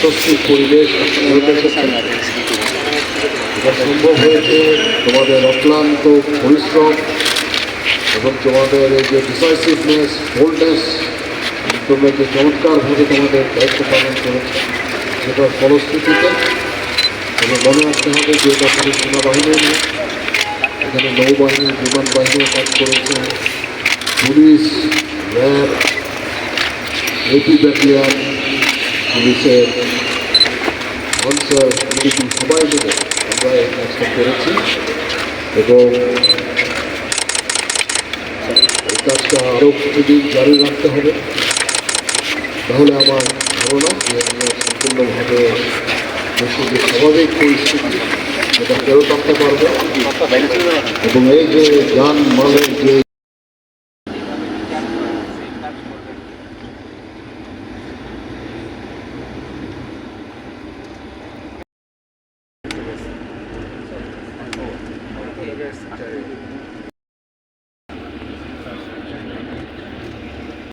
স্বস্তির পরিবেশ এটা সম্ভব হয়েছে তোমাদের অক্লান্ত পরিশ্রম এবং তোমাদের এই যে ডিসাইসিভনেস বোল্ডনেস তোমরা যে চমৎকারভাবে তোমাদের দায়িত্ব পালন করেছে সেটার ফলশ্রুতিতে এবং মনে রাখতে হবে যে এটা শুধু সেনাবাহিনী নয়। এখানে নৌবাহিনী বিমান বাহিনীও কাজ করেছে। পুলিশ, র্যাব, এপি ব্যাটালিয়ান পুলিশের আনসার মিলিটারি সবাই মিলে আমরা এই কাজটা করেছি। এবং এই কাজটা আরও কিছুদিন জারি রাখতে হবে। তাহলে আমার ধারণা যে আমরা সম্পূর্ণভাবে দেশের যে স্বাভাবিক পরিস্থিতি সেটা ফেরত আনতে পারব। এবং এই যে যান মালের যে Yes,